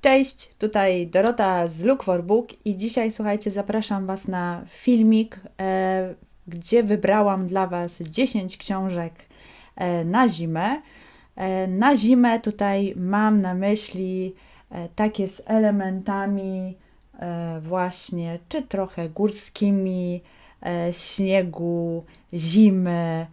Cześć, tutaj Dorota z Look for Book i dzisiaj słuchajcie, zapraszam Was na filmik, e, gdzie wybrałam dla Was 10 książek e, na zimę. E, na zimę tutaj mam na myśli e, takie z elementami e, właśnie, czy trochę górskimi, e, śniegu, zimy,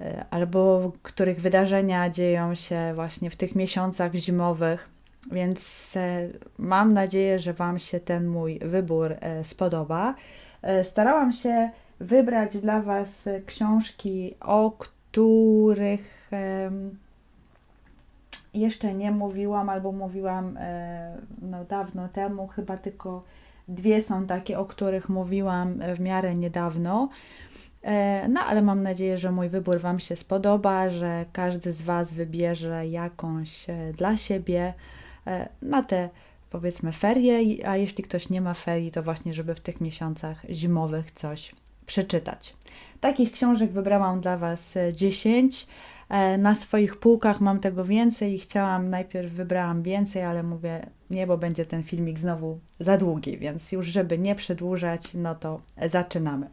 e, albo których wydarzenia dzieją się właśnie w tych miesiącach zimowych. Więc e, mam nadzieję, że Wam się ten mój wybór e, spodoba. E, Starałam się wybrać dla Was książki, o których jeszcze nie mówiłam, albo mówiłam no, dawno temu. Chyba tylko dwie są takie, o których mówiłam w miarę niedawno. No, ale mam nadzieję, że mój wybór Wam się spodoba, że każdy z Was wybierze jakąś dla siebie na te powiedzmy ferie, a jeśli ktoś nie ma ferii, to właśnie, żeby w tych miesiącach zimowych coś przeczytać. Takich książek wybrałam dla Was e, 10. E, Na swoich półkach mam tego więcej i chciałam, najpierw wybrałam więcej, ale mówię, nie, bo będzie ten filmik znowu za długi, więc już żeby nie przedłużać, no to zaczynamy.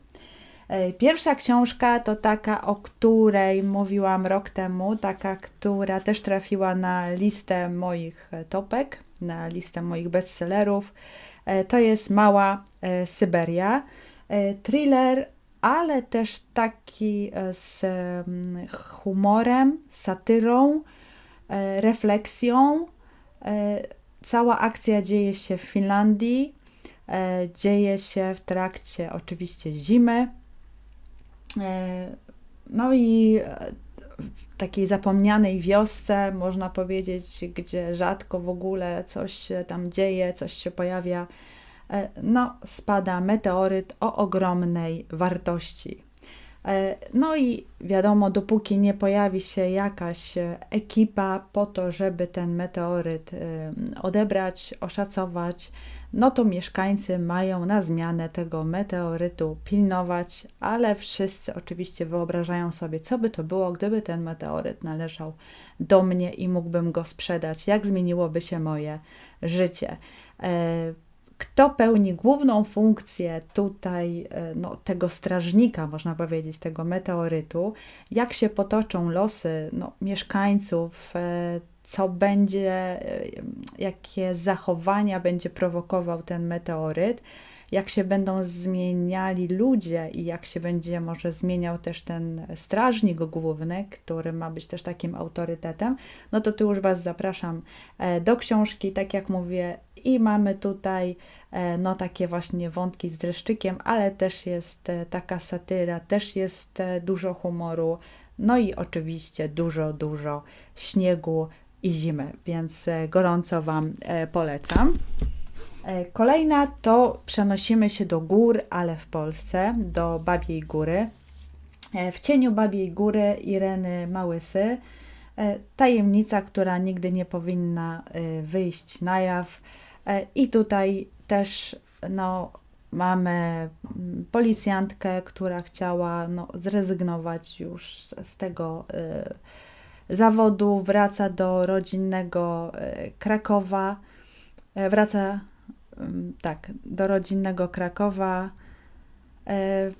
E, Pierwsza książka to taka, o której mówiłam rok temu, taka, która też trafiła na listę moich e, topek, na listę moich bestsellerów. E, To jest Mała Syberia. Thriller, ale też taki z mm, humorem, satyrą, refleksją. Cała akcja dzieje się w Finlandii. Dzieje się w trakcie oczywiście zimy. E, No i e, w takiej zapomnianej wiosce, można powiedzieć, gdzie rzadko w ogóle coś się tam dzieje, coś się pojawia, e, no spada meteoryt o ogromnej wartości. E, No i wiadomo, dopóki nie pojawi się jakaś e, ekipa po to, żeby ten meteoryt e, odebrać, oszacować, no to mieszkańcy mają na zmianę tego meteorytu pilnować, ale wszyscy oczywiście wyobrażają sobie, co by to było, gdyby ten meteoryt należał do mnie i mógłbym go sprzedać, jak zmieniłoby się moje życie. Kto pełni główną funkcję tutaj e, no, tego strażnika, można powiedzieć, tego meteorytu, jak się potoczą losy no, mieszkańców, e, co będzie, e, jakie zachowania będzie prowokował ten meteoryt, jak się będą zmieniali ludzie i jak się będzie może zmieniał też ten strażnik główny, który ma być też takim autorytetem, no to tu już Was zapraszam do książki, tak jak mówię, i mamy tutaj e, no takie właśnie wątki z dreszczykiem, ale też jest e, taka satyra, też jest e, dużo humoru, no i oczywiście dużo, dużo śniegu i zimy, więc gorąco Wam polecam. Kolejna to przenosimy się do gór, ale w Polsce, do Babiej Góry. W cieniu Babiej Góry Ireny Małysy. Tajemnica, która nigdy nie powinna wyjść na jaw. E, I tutaj też no, mamy mm, policjantkę, która chciała no, zrezygnować już z tego e, zawodu, wraca do rodzinnego e, Krakowa, E, wraca mm, tak, do rodzinnego Krakowa. E,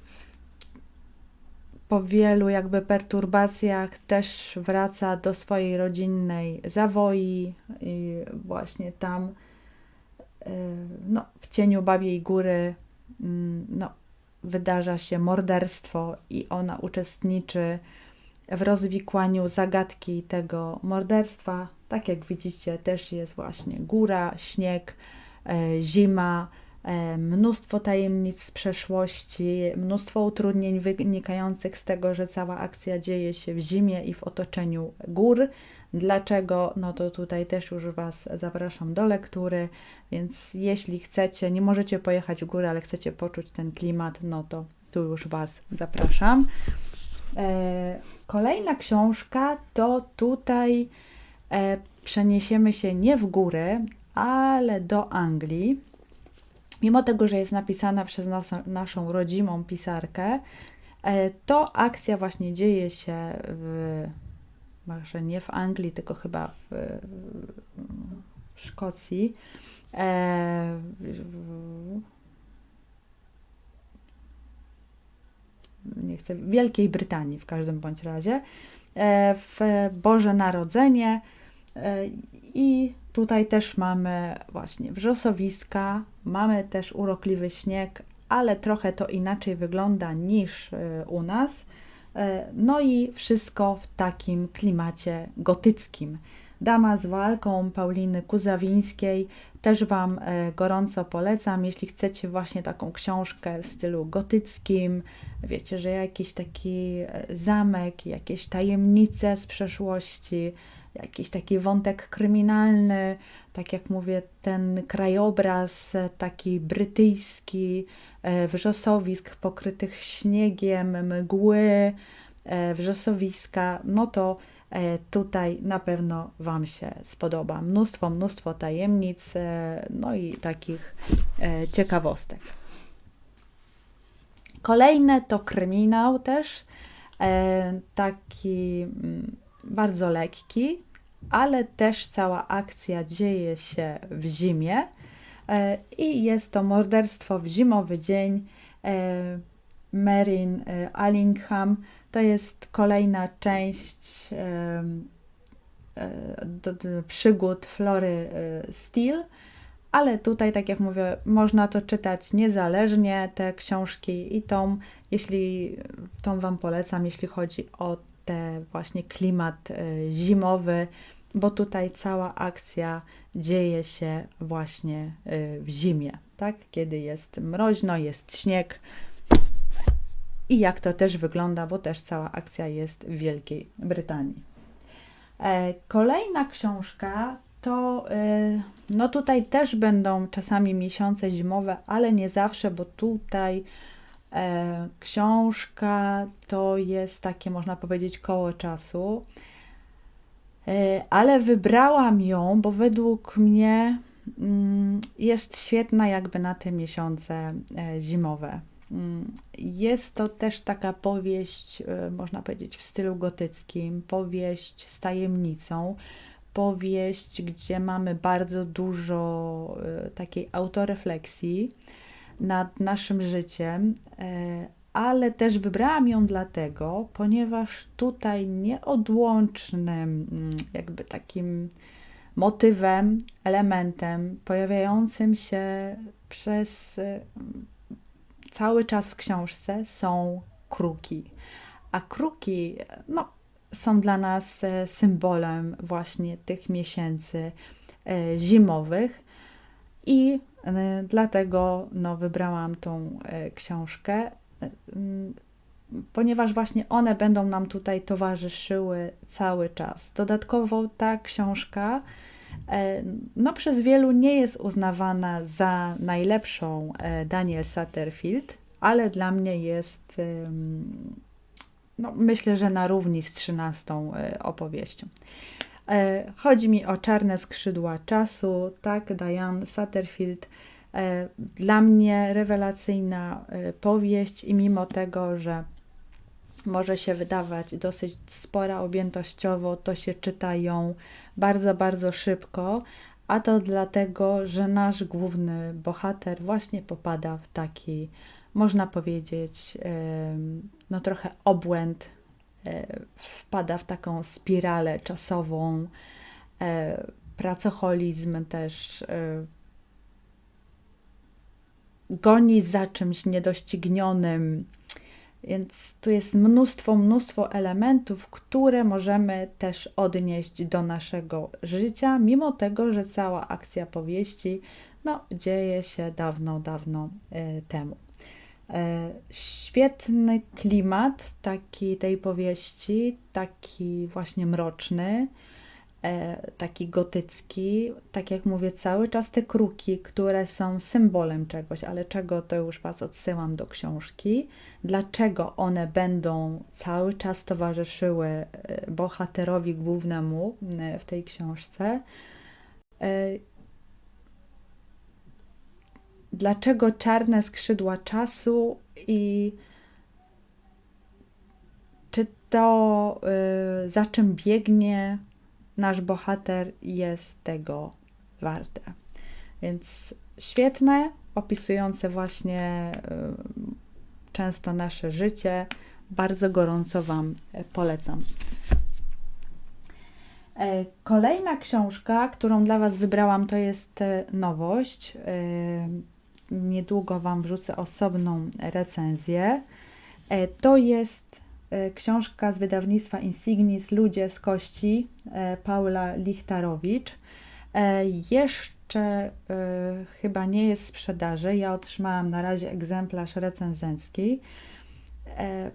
Po wielu jakby perturbacjach też wraca do swojej rodzinnej Zawoi i właśnie tam no, w cieniu Babiej Góry mm, no, wydarza się morderstwo i ona uczestniczy w rozwikłaniu zagadki tego morderstwa. Tak jak widzicie, też jest właśnie góra, śnieg, e, zima, e, mnóstwo tajemnic z przeszłości, mnóstwo utrudnień wynikających z tego, że cała akcja dzieje się w zimie i w otoczeniu gór. Dlaczego? No to tutaj też już Was zapraszam do lektury, więc jeśli chcecie, nie możecie pojechać w górę, ale chcecie poczuć ten klimat, no to tu już Was zapraszam. E, Kolejna książka to tutaj e, przeniesiemy się nie w góry, ale do Anglii. Mimo tego, że jest napisana przez nas, naszą rodzimą pisarkę, e, to akcja właśnie dzieje się w, może nie w Anglii, tylko chyba w, w Szkocji. E, nie chcę, Wielkiej Brytanii w każdym bądź razie, e, w Boże Narodzenie e, i tutaj też mamy właśnie wrzosowiska, mamy też urokliwy śnieg, ale trochę to inaczej wygląda niż e, u nas. E, No i wszystko w takim klimacie gotyckim. Dama z walką Pauliny Kuzawińskiej też Wam e, gorąco polecam, jeśli chcecie właśnie taką książkę w stylu gotyckim, wiecie, że jakiś taki e, zamek, jakieś tajemnice z przeszłości, jakiś taki wątek kryminalny, tak jak mówię, ten krajobraz taki brytyjski, wrzosowisk pokrytych śniegiem, mgły, e, wrzosowiska, no to e, tutaj na pewno Wam się spodoba. Mnóstwo, mnóstwo tajemnic, e, no i takich e, ciekawostek. Kolejne to kryminał też, e, taki mm, bardzo lekki, ale też cała akcja dzieje się w zimie e, i jest to morderstwo w zimowy dzień. E, Marin e, Allingham to jest kolejna część e, przygód Flory e, Steele, ale tutaj, tak jak mówię, można to czytać niezależnie, te książki i tą, jeśli tą Wam polecam, jeśli chodzi o te właśnie klimat e, zimowy, bo tutaj cała akcja dzieje się właśnie e, w zimie, tak? Kiedy jest mroźno, jest śnieg, i jak to też wygląda, bo też cała akcja jest w Wielkiej Brytanii. E, Kolejna książka to, e, no tutaj też będą czasami miesiące zimowe, ale nie zawsze, bo tutaj e, książka to jest takie, można powiedzieć, koło czasu. E, Ale wybrałam ją, bo według mnie mm, jest świetna jakby na te miesiące e, zimowe. Mm, Jest to też taka powieść, e, można powiedzieć, w stylu gotyckim, powieść z tajemnicą, powieść, gdzie mamy bardzo dużo takiej autorefleksji nad naszym życiem, ale też wybrałam ją dlatego, ponieważ tutaj nieodłącznym, mm, jakby takim motywem, elementem pojawiającym się przez e, cały czas w książce są kruki. A kruki, no, są dla nas e, symbolem właśnie tych miesięcy zimowych i dlatego no, wybrałam tą książkę, ponieważ właśnie one będą nam tutaj towarzyszyły cały czas. Dodatkowo ta książka e, no, przez wielu nie jest uznawana za najlepszą e, Daniel Satterfield, ale dla mnie jest, no, myślę, że na równi z trzynastą e, opowieścią. Chodzi mi o Czarne skrzydła czasu, tak, Diane Satterfield. E, Dla mnie rewelacyjna e, powieść i mimo tego, że może się wydawać dosyć spora objętościowo, to się czyta ją bardzo, bardzo szybko, a to dlatego, że nasz główny bohater właśnie popada w taki, można powiedzieć, em, no trochę obłęd, e, wpada w taką spiralę czasową, e, pracoholizm też e, goni za czymś niedoścignionym. Więc tu jest mnóstwo, mnóstwo elementów, które możemy też odnieść do naszego życia, mimo tego, że cała akcja powieści no, dzieje się dawno, dawno e, temu. E, świetny klimat taki tej powieści, taki właśnie mroczny, taki gotycki. Tak jak mówię, cały czas te kruki, które są symbolem czegoś, ale czego to już Was odsyłam do książki. Dlaczego one będą cały czas towarzyszyły e, bohaterowi głównemu e, w tej książce? E, Dlaczego czarne skrzydła czasu i czy to, za czym biegnie nasz bohater, jest tego warte. Więc świetne, opisujące właśnie y, często nasze życie. Bardzo gorąco Wam e, polecam. E, Kolejna książka, którą dla Was wybrałam, to jest e, nowość. Niedługo Wam wrzucę osobną recenzję. To jest książka z wydawnictwa Insignis Ludzie z kości e, Paula Lichtarowicz. E, Jeszcze e, chyba nie jest w sprzedaży. Ja otrzymałam na razie egzemplarz recenzencki. E,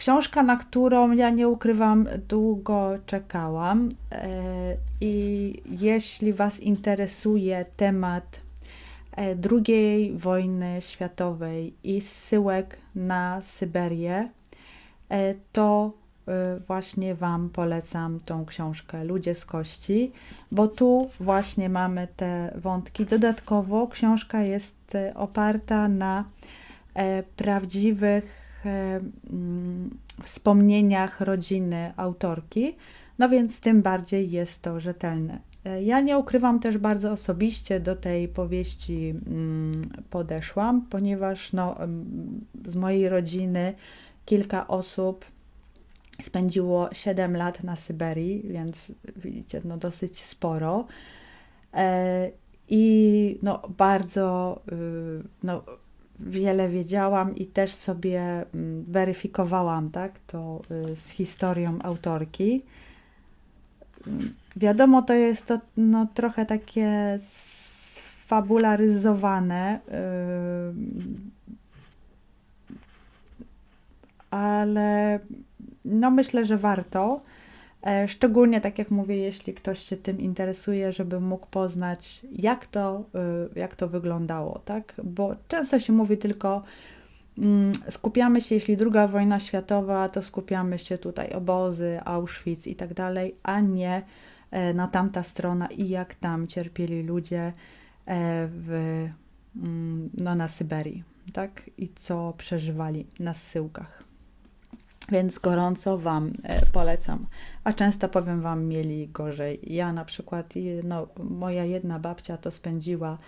Książka, na którą ja nie ukrywam, długo czekałam. E, I jeśli Was interesuje temat e, II wojny światowej i zsyłek na Syberię, e, to e, właśnie Wam polecam tą książkę Ludzie z kości, bo tu właśnie mamy te wątki. Dodatkowo książka jest e, oparta na e, prawdziwych e, mm, wspomnieniach rodziny autorki, no więc tym bardziej jest to rzetelne. E, Ja nie ukrywam też bardzo osobiście do tej powieści mm, podeszłam, ponieważ no, em, z mojej rodziny kilka osób spędziło 7 lat na Syberii, więc widzicie, no dosyć sporo. E, I no bardzo y, no, wiele wiedziałam i też sobie mm, weryfikowałam tak, to y, z historią autorki. Mm, Wiadomo, to jest to no, trochę takie sfabularyzowane, y, ale no myślę, że warto. E, Szczególnie, tak jak mówię, jeśli ktoś się tym interesuje, żeby mógł poznać, jak to, y, jak to wyglądało, tak? Bo często się mówi tylko, mm, skupiamy się, jeśli druga wojna światowa, to skupiamy się tutaj obozy, Auschwitz i tak dalej, a nie e, na tamta strona i jak tam cierpieli ludzie e, w, mm, no, na Syberii, tak? I co przeżywali na zsyłkach. Więc gorąco Wam e, polecam. A często powiem Wam, mieli gorzej. Ja na przykład, no, moja jedna babcia to spędziła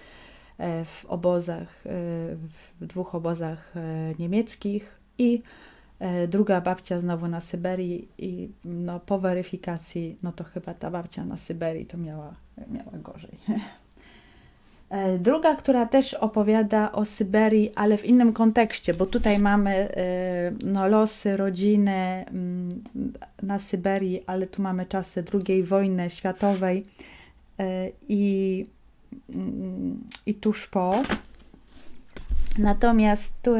e, w obozach, e, w dwóch obozach niemieckich i druga babcia znowu na Syberii i no, po weryfikacji, no to chyba ta babcia na Syberii to miała, miała gorzej. E, Druga, która też opowiada o Syberii, ale w innym kontekście, bo tutaj mamy e, no, losy rodziny mm, na Syberii, ale tu mamy czasy II wojny światowej e, i, mm, i tuż po. Natomiast tu,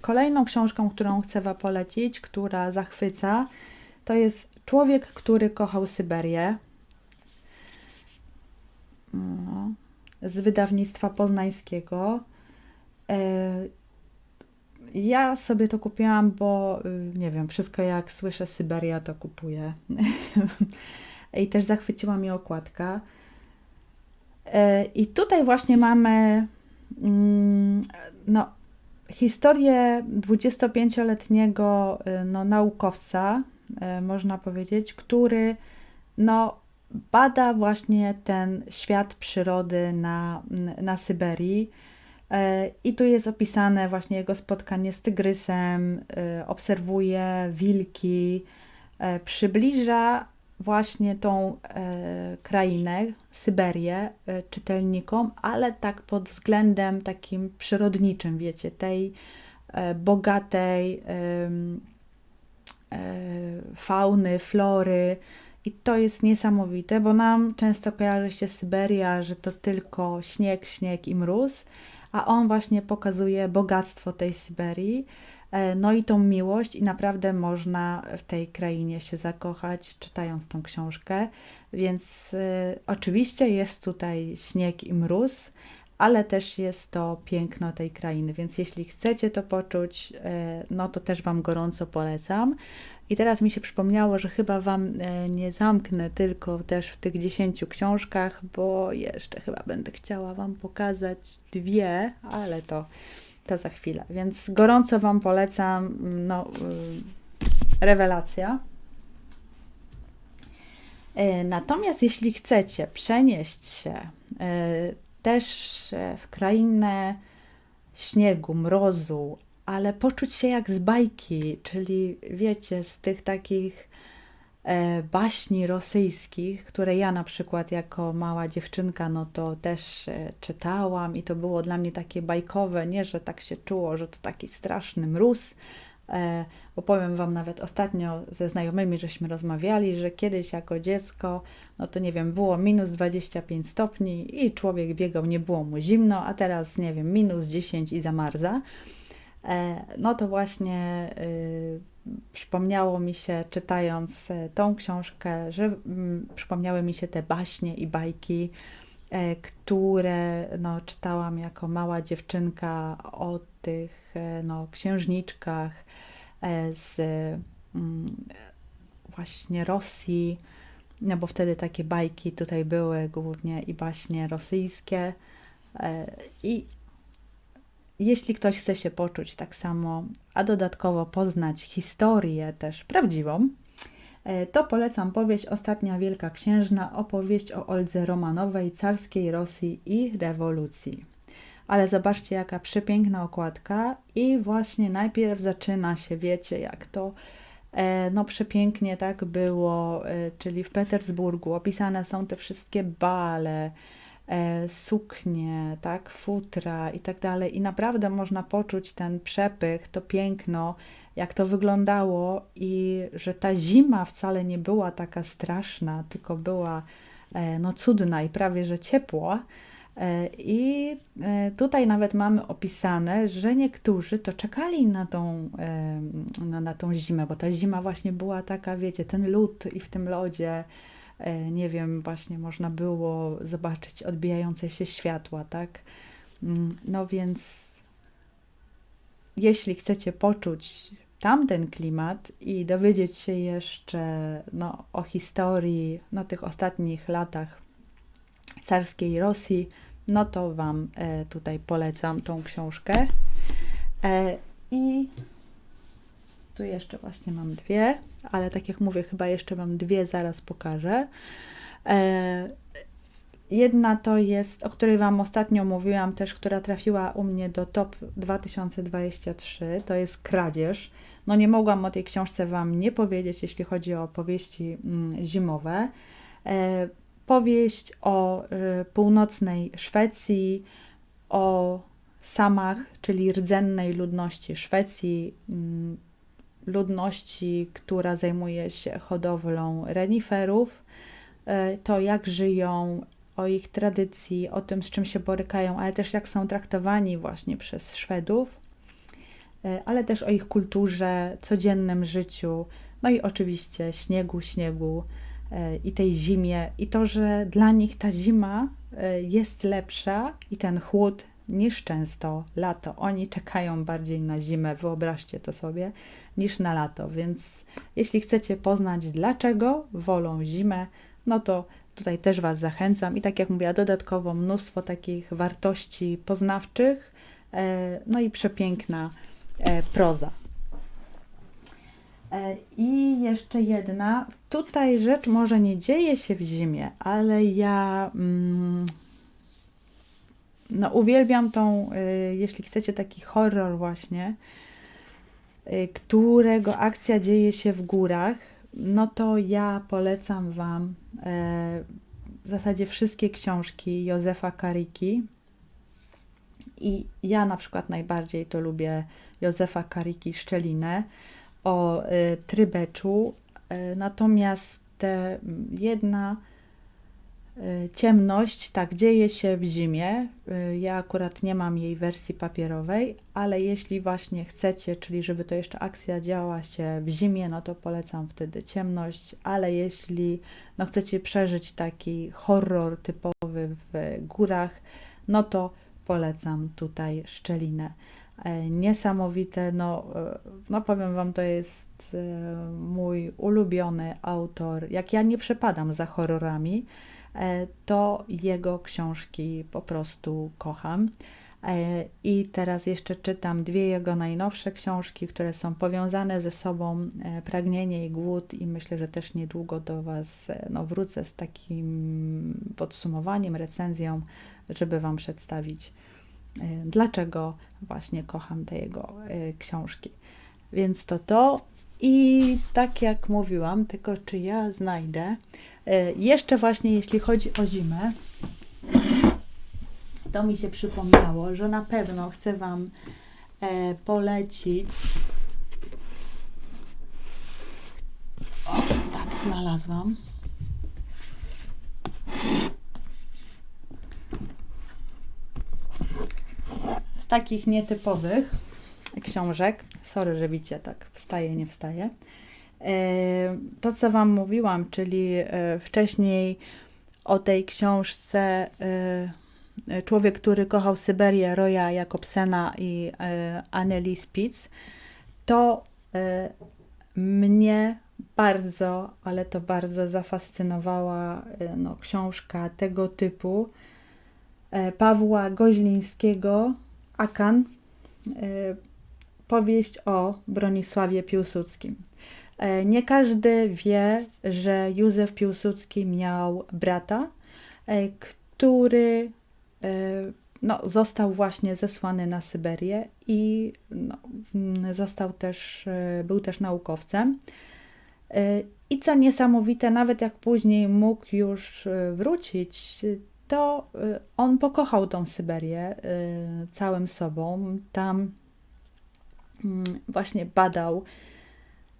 kolejną książką, którą chcę Wam polecić, która zachwyca, to jest Człowiek, który kochał Syberię. No z wydawnictwa poznańskiego. E, Ja sobie to kupiłam, bo y, nie wiem, wszystko jak słyszę Syberia, to kupuję. I też zachwyciła mnie okładka. E, I tutaj właśnie mamy mm, no, historię 25-letniego y, no, naukowca, e, można powiedzieć, który no, bada właśnie ten świat przyrody na, na Syberii. E, I tu jest opisane właśnie jego spotkanie z tygrysem, e, obserwuje wilki, e, przybliża właśnie tą krainę, Syberię, czytelnikom, ale tak pod względem takim przyrodniczym, wiecie, tej bogatej fauny, flory. I to jest niesamowite, bo nam często kojarzy się Syberia, że to tylko śnieg, śnieg i mróz, a on właśnie pokazuje bogactwo tej Syberii, e, no i tą miłość, i naprawdę można w tej krainie się zakochać, czytając tą książkę. Więc e, oczywiście jest tutaj śnieg i mróz, ale też jest to piękno tej krainy, więc jeśli chcecie to poczuć, e, no to też Wam gorąco polecam. I teraz mi się przypomniało, że chyba Wam e, nie zamknę tylko też w tych 10 książkach, bo jeszcze chyba będę chciała Wam pokazać dwie, ale to, to za chwilę. Więc gorąco Wam polecam, no, y, rewelacja. E, Natomiast jeśli chcecie przenieść się e, też e, w krainę śniegu, mrozu, ale poczuć się jak z bajki, czyli wiecie, z tych takich e, baśni rosyjskich, które ja na przykład jako mała dziewczynka, no to też e, czytałam i to było dla mnie takie bajkowe, nie, że tak się czuło, że to taki straszny mróz, e, bo powiem Wam nawet ostatnio ze znajomymi, żeśmy rozmawiali, że kiedyś jako dziecko, no to nie wiem, było minus 25 stopni i człowiek biegał, nie było mu zimno, a teraz, nie wiem, minus 10 i zamarza. E, No to właśnie y, przypomniało mi się, czytając e, tą książkę, że mm, przypomniały mi się te baśnie i bajki, e, które no, czytałam jako mała dziewczynka o tych no, księżniczkach z mm, właśnie Rosji, no bo wtedy takie bajki tutaj były głównie i baśnie rosyjskie. I jeśli ktoś chce się poczuć tak samo, a dodatkowo poznać historię też prawdziwą, e, to polecam powieść Ostatnia Wielka Księżna, opowieść o Oldze Romanowej, carskiej Rosji i rewolucji. Ale zobaczcie, jaka przepiękna okładka i właśnie najpierw zaczyna się, wiecie, jak to e, no przepięknie tak było, e, czyli w Petersburgu opisane są te wszystkie bale, suknie, tak, futra i tak dalej. I naprawdę można poczuć ten przepych, to piękno, jak to wyglądało i że ta zima wcale nie była taka straszna, tylko była e, no cudna i prawie że ciepła. E, I e, tutaj nawet mamy opisane, że niektórzy to czekali na tą, e, na, tą zimę, bo ta zima właśnie była taka, wiecie, ten lód i w tym lodzie, e, nie wiem, właśnie można było zobaczyć odbijające się światła, tak? Mm, No więc jeśli chcecie poczuć tamten klimat i dowiedzieć się jeszcze no, o historii, no, tych ostatnich latach carskiej Rosji, no to Wam e, tutaj polecam tą książkę. E, I tu jeszcze właśnie mam dwie, ale tak jak mówię, chyba jeszcze Wam dwie zaraz pokażę. E, Jedna to jest, o której Wam ostatnio mówiłam, też która trafiła u mnie do top 2023, to jest Kradzież. No nie mogłam o tej książce Wam nie powiedzieć, jeśli chodzi o powieści mm, zimowe. E, powieść o y, północnej Szwecji, o Samach, czyli rdzennej ludności Szwecji, mm, ludności, która zajmuje się hodowlą reniferów, e, to jak żyją, o ich tradycji, o tym, z czym się borykają, ale też jak są traktowani właśnie przez Szwedów, e, ale też o ich kulturze, codziennym życiu, no i oczywiście śniegu, śniegu e, i tej zimie, i to, że dla nich ta zima jest lepsza i ten chłód niż często lato. Oni czekają bardziej na zimę, wyobraźcie to sobie, niż na lato. Więc jeśli chcecie poznać, dlaczego wolą zimę, no to tutaj też Was zachęcam. I tak jak mówię, dodatkowo mnóstwo takich wartości poznawczych, e, no i przepiękna e, proza. E, I jeszcze jedna. Tutaj rzecz może nie dzieje się w zimie, ale ja mm, no, uwielbiam tą, y, jeśli chcecie, taki horror właśnie, y, którego akcja dzieje się w górach. No to ja polecam Wam e, w zasadzie wszystkie książki Józefa Kariki. I ja na przykład najbardziej to lubię Józefa Kariki Szczelinę o y, Trybeczu. Natomiast e, jedna y, ciemność, tak, dzieje się w zimie. Y, Ja akurat nie mam jej wersji papierowej, ale jeśli właśnie chcecie, czyli żeby to jeszcze akcja działa się w zimie, no to polecam wtedy ciemność, ale jeśli no, chcecie przeżyć taki horror typowy w górach, no to polecam tutaj Szczelinę. E, Niesamowite, no, e, no powiem Wam, to jest e, mój ulubiony autor. Jak ja nie przepadam za horrorami, to jego książki po prostu kocham. E, I teraz jeszcze czytam dwie jego najnowsze książki, które są powiązane ze sobą, e, Pragnienie i Głód i myślę, że też niedługo do Was e, no, wrócę z takim podsumowaniem, recenzją, żeby Wam przedstawić, e, dlaczego właśnie kocham te jego e, książki. Więc to to. I tak jak mówiłam, tylko czy ja znajdę. E, Jeszcze właśnie jeśli chodzi o zimę, to mi się przypomniało, że na pewno chcę Wam e, polecić. O, tak, znalazłam. Z takich nietypowych książek. Sorry, że widzicie, tak wstaje, nie wstaje. E, To, co Wam mówiłam, czyli e, wcześniej o tej książce e, Człowiek, który kochał Syberię, Roya Jakobsena i Anneli Spitz, to mnie bardzo, ale to bardzo zafascynowała no, książka tego typu Pawła Goźlińskiego, Akan, powieść o Bronisławie Piłsudskim. E, Nie każdy wie, że Józef Piłsudski miał brata, e, który e, no, został właśnie zesłany na Syberię i no, mm, został też, był też naukowcem. I co niesamowite, nawet jak później mógł już wrócić, to on pokochał tą Syberię całym sobą. Tam właśnie badał,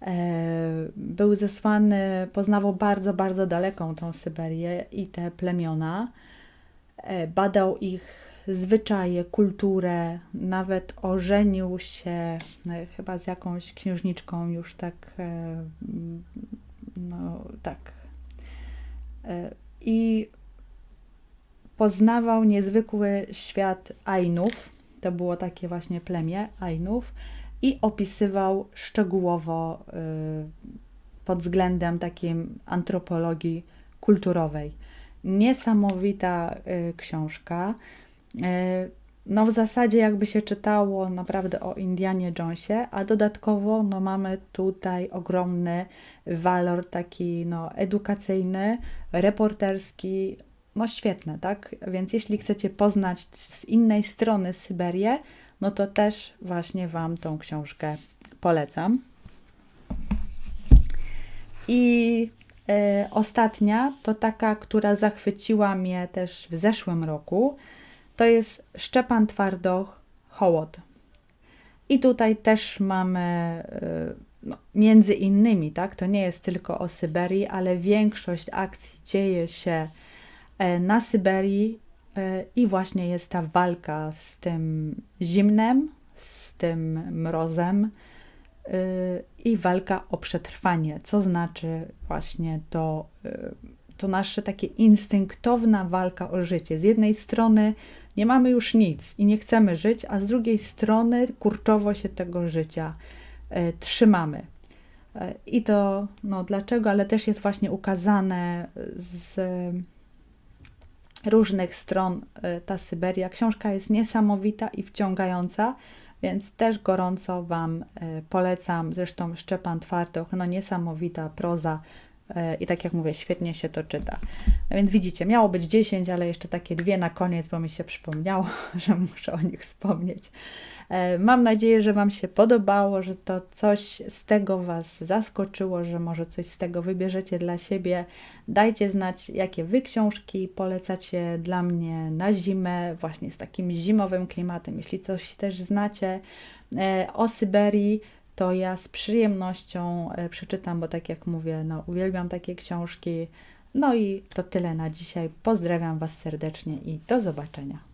e, był zesłany, poznawał bardzo, bardzo daleką tą Syberię i te plemiona. E, Badał ich zwyczaje, kulturę, nawet ożenił się e, chyba z jakąś księżniczką już tak, e, mm, no tak. I poznawał niezwykły świat Ainów. To było takie właśnie plemię Ainów i opisywał szczegółowo y, pod względem takim antropologii kulturowej. Niesamowita y, książka. Y, No w zasadzie jakby się czytało naprawdę o Indianie Jonesie, a dodatkowo no mamy tutaj ogromny walor taki no edukacyjny, reporterski, no świetne, tak? Więc jeśli chcecie poznać z innej strony Syberię, no to też właśnie Wam tą książkę polecam. I e, ostatnia to taka, która zachwyciła mnie też w zeszłym roku. To jest Szczepan Twardoch Hołod. I tutaj też mamy e, no, między innymi, tak, to nie jest tylko o Syberii, ale większość akcji dzieje się e, na Syberii i właśnie jest ta walka z tym zimnem, z tym mrozem y, i walka o przetrwanie, co znaczy właśnie to, y, to nasze takie instynktowna walka o życie. Z jednej strony nie mamy już nic i nie chcemy żyć, a z drugiej strony kurczowo się tego życia trzymamy. I to, no dlaczego, ale też jest właśnie ukazane z różnych stron y, ta Syberia. Książka jest niesamowita i wciągająca, więc też gorąco Wam y, polecam. Zresztą Szczepan Twardoch, no niesamowita proza i tak jak mówię, świetnie się to czyta. Więc widzicie, miało być 10, ale jeszcze takie dwie na koniec, bo mi się przypomniało, że muszę o nich wspomnieć. E, Mam nadzieję, że Wam się podobało, że to coś z tego Was zaskoczyło, że może coś z tego wybierzecie dla siebie. Dajcie znać, jakie Wy książki polecacie dla mnie na zimę, właśnie z takim zimowym klimatem. Jeśli coś też znacie e, o Syberii, to ja z przyjemnością e, przeczytam, bo tak jak mówię, no, uwielbiam takie książki. No i to tyle na dzisiaj. Pozdrawiam Was serdecznie i do zobaczenia.